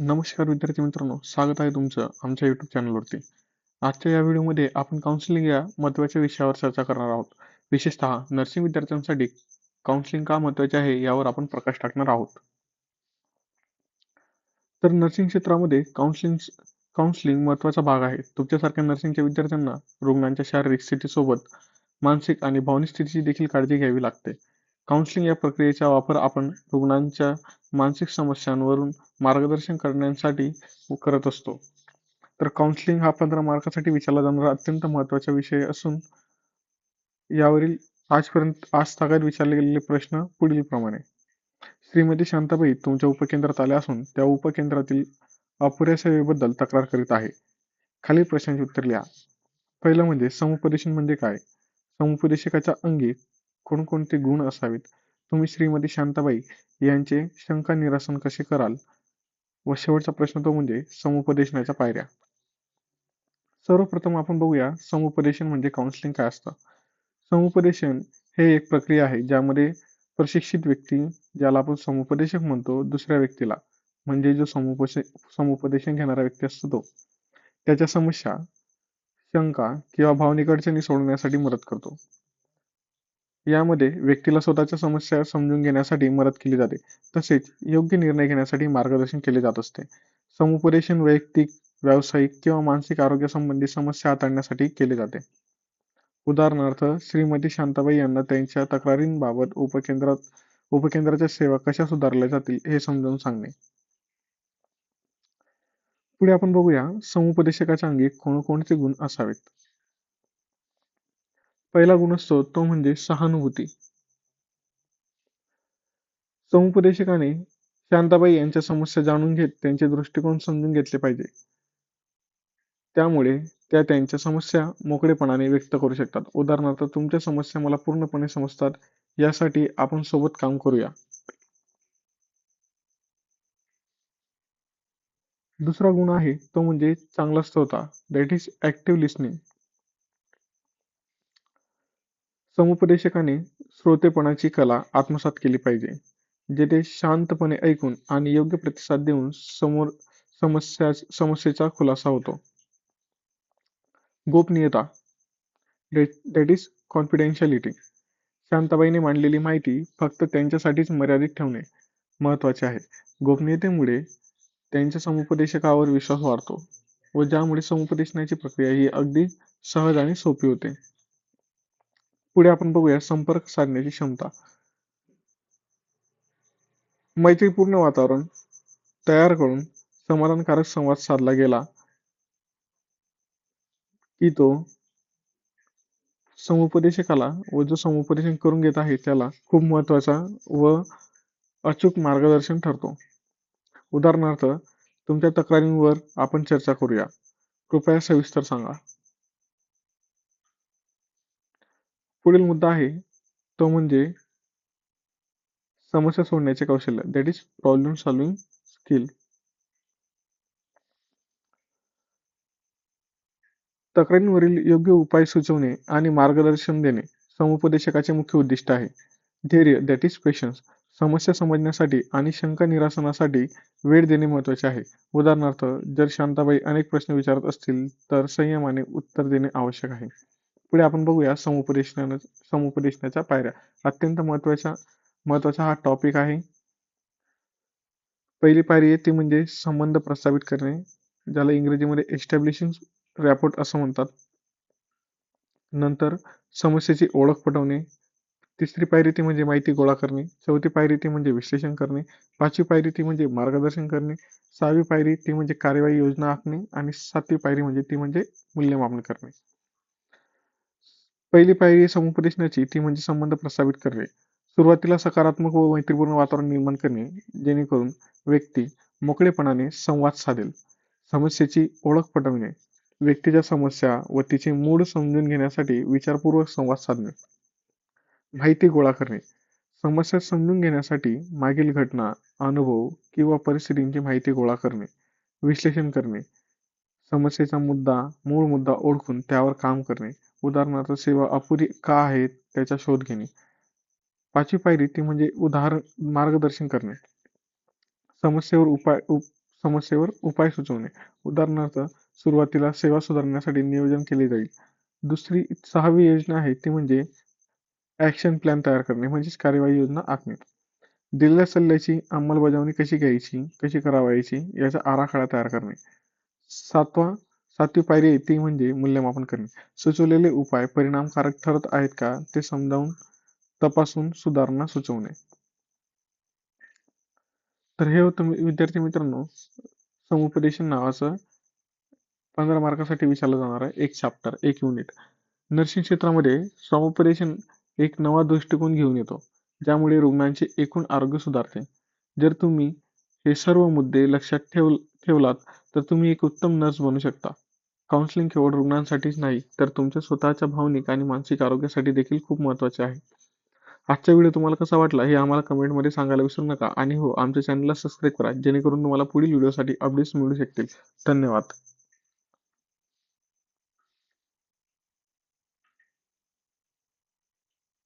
नमस्कार विद्यार्थी मित्रांनो स्वागत आहे तुमचं आमच्या युट्यूब चॅनलवरती आजच्या या व्हिडिओमध्ये आपण काउन्सिलिंग या महत्त्वाच्या विषयावर चर्चा करणार आहोत. विशेषतः नर्सिंग विद्यार्थ्यांसाठी काउन्सिलिंग का महत्त्वाचे आहे यावर आपण प्रकाश टाकणार आहोत. तर नर्सिंग क्षेत्रामध्ये काउन्सिलिंग काउन्सिलिंग महत्त्वाचा भाग आहे. तुमच्यासारख्या नर्सिंगच्या विद्यार्थ्यांना रुग्णांच्या शारीरिक स्थितीसोबत मानसिक आणि भावनिक स्थितीची देखील काळजी घ्यावी लागते. काउन्सिलिंग या प्रक्रियेचा वापर आपण रुग्णांच्या मानसिक समस्यांवरून मार्गदर्शन करण्यासाठी करत असतो. तर काउन्सिलिंग हा पंधरा मार्कासाठी विचारला जाणारा अत्यंत महत्त्वाचा विषय असून यावरील आजपर्यंत आज तागात विचारले गेलेले प्रश्न पुढील प्रमाणे. श्रीमती शांताबाई तुमच्या उपकेंद्रात आल्या असून त्या उपकेंद्रातील अपुऱ्या सेवेबद्दल तक्रार करीत आहे. खालील प्रश्नांची उत्तर लिहा. पहिलं म्हणजे समुपदेशन म्हणजे काय? समुपदेशकाच्या अंगी कोणकोणते गुण असावेत? तुम्ही श्रीमती शांताबाई यांचे शंका निरासन कसे कराल? व शेवटचा प्रश्न तो म्हणजे समुपदेशनाच्या पायऱ्या. सर्वप्रथम आपण बघूया समुपदेशन म्हणजे काउन्सिलिंग काय असतं? समुपदेशन हे एक प्रक्रिया आहे ज्यामध्ये प्रशिक्षित व्यक्ती ज्याला आपण समुपदेशक म्हणतो दुसऱ्या व्यक्तीला. म्हणजे जो समुपदेश समुपदेशन घेणारा व्यक्ती असतो तो. त्याच्या समस्या शंका किंवा भावनिक अडचणी सोडवण्यासाठी मदत करतो. यामध्ये व्यक्तीला स्वतःच्या समस्या समजून घेण्यासाठी मदत केली जाते. तसेच योग्य निर्णय घेण्यासाठी मार्गदर्शन केले जात असते. समुपदेशन वैयक्तिक व्यावसायिक किंवा मानसिक आरोग्य संबंधी समस्या हाताळण्यासाठी केले जाते. उदाहरणार्थ श्रीमती शांताबाई यांना त्यांच्या तक्रारींबाबत उपकेंद्रात उपकेंद्राच्या सेवा कशा सुधारल्या जातील हे समजावून सांगणे. पुढे आपण बघूया समुपदेशकाच्या अंगी कोणकोणते गुण असावेत? पहिला गुण असतो तो म्हणजे सहानुभूती. समुपदेशकाने शांताबाई यांच्या समस्या जाणून घेत त्यांचे दृष्टिकोन समजून घेतले पाहिजे. त्यामुळे त्या त्यांच्या समस्या मोकळेपणाने व्यक्त करू शकतात. उदाहरणार्थ तुमच्या समस्या मला पूर्णपणे समजतात यासाठी आपण सोबत काम करूया. दुसरा गुण आहे तो म्हणजे चांगला श्रोता दॅट इज ऍक्टिव्ह लिस्निंग समुपदेशकाने श्रोतेपणाची कला आत्मसात केली पाहिजे जेथे शांतपणे ऐकून आणि योग्य प्रतिसाद देऊन समोर समस्या समस्येचा खुलासा होतो. गोपनीयता दॅट इज कॉन्फिडेन्शियलिटी शांताबाईने मांडलेली माहिती फक्त त्यांच्यासाठीच मर्यादित ठेवणे महत्त्वाचे आहे. गोपनीयतेमुळे त्यांच्या समुपदेशकावर विश्वास वाढतो व ज्यामुळे समुपदेशनाची प्रक्रिया ही अगदी सहज आणि सोपी होते. पुढे आपण बघूया संपर्क साधण्याची क्षमता. मैत्रीपूर्ण वातावरण तयार करून समाधानकारक संवाद साधला गेला की तो समुपदेशकाला व जो समुपदेशन करून घेत आहे त्याला खूप महत्त्वाचा व अचूक मार्गदर्शन ठरतो. उदाहरणार्थ तुमच्या तक्रारींवर आपण चर्चा करूया. कृपया सविस्तर सांगा. पुढील मुद्दा आहे तो म्हणजे समस्या सोडण्याचे कौशल्य that is problem solving skill तक्रारींवरील योग्य उपाय सुचवणे आणि मार्गदर्शन देणे समुपदेशकाचे मुख्य उद्दिष्ट आहे. धैर्य दॅट इज पेशन्स समस्या समजण्यासाठी आणि शंका निरासनासाठी वेळ देणे महत्त्वाचे आहे. उदाहरणार्थ जर शांताबाई अनेक प्रश्न विचारत असतील तर संयमाने उत्तर देणे आवश्यक आहे. पुढे आपण बघूया समुपदेशन समुपदेशनाच्या पायऱ्या. अत्यंत महत्त्वाच्या महत्त्वाचा हा टॉपिक आहे. पहिली पायरी ती म्हणजे संबंध प्रस्थापित करणे ज्याला इंग्रजीमध्ये एस्टॅब्लिशिंग रॅपोर्ट असं म्हणतात. नंतर समस्येची ओळख पटवणे. तिसरी पायरी ती म्हणजे माहिती गोळा करणे. चौथी पायरी ती म्हणजे विश्लेषण करणे. पाचवी पायरी ती म्हणजे मार्गदर्शन करणे. सहावी पायरी ती म्हणजे कार्यवाही योजना आखणे. आणि सातवी पायरी म्हणजे ती म्हणजे मूल्यमापन करणे. पहिली पायरी समुपदेशनाची ती म्हणजे संबंध प्रस्थापित करणे. सुरुवातीला सकारात्मक व मैत्रीपूर्ण वातावरण निर्माण करणे जेणेकरून व्यक्ती मोकळेपणाने संवाद साधेल. समस्येची ओळख पटवणे व्यक्तीच्या समस्या व तिचे मूड समजून घेण्यासाठी विचारपूर्वक संवाद साधणे. माहिती गोळा करणे समस्या समजून घेण्यासाठी मागील घटना अनुभव किंवा परिस्थितींची माहिती गोळा करणे विश्लेषण करणे. समस्येचा मुद्दा मूळ मुद्दा ओळखून त्यावर काम करणे. उदाहरणार्थ सेवा अपुरी का आहेत त्याचा शोध घेणे. पाचवी पायरी ती म्हणजे उदाहरण मार्गदर्शन करणे. समस्येवर उपाय उप समस्येवर उपाय सुचवणे. उदाहरणार्थ सुरुवातीला सेवा सुधारण्यासाठी नियोजन केले जाईल. दुसरी सहावी योजना आहे ती म्हणजे ऍक्शन प्लॅन तयार करणे म्हणजेच कार्यवाही योजना आखणे. दिलेल्या सल्ल्याची अंमलबजावणी कशी घ्यायची कशी करावायची याचा आराखडा तयार करणे. सातवा सातवी पायरी आहे ती म्हणजे मूल्यमापन करणे. सुचवलेले उपाय परिणामकारक ठरत आहेत का ते समजावून तपासून सुधारणा सुचवणे. तर हे होतं विद्यार्थी मित्रांनो समुपदेशन नावाचं पंधरा मार्कासाठी विचारलं जाणार आहे एक चॅप्टर एक युनिट नर्सिंग क्षेत्रामध्ये समुपदेशन एक नवा दृष्टिकोन घेऊन येतो ज्यामुळे रुग्णांचे एकूण आरोग्य सुधारते. जर तुम्ही हे सर्व मुद्दे लक्षात ठेव ठेवलात तर तुम्ही एक उत्तम नर्स बनू शकता. काउन्सिलिंग केवळ रुग्णांसाठीच नाही तर तुमच्या स्वतःच्या भावनिक आणि मानसिक आरोग्यासाठी देखील खूप महत्त्वाचे आहे. आजचा व्हिडिओ तुम्हाला कसा वाटला हे आम्हाला कमेंटमध्ये सांगायला विसरू नका. आणि हो आमच्या चॅनलला सबस्क्राईब करा जेणेकरून तुम्हाला पुढील व्हिडिओसाठी अपडेट्स मिळू शकतील. धन्यवाद.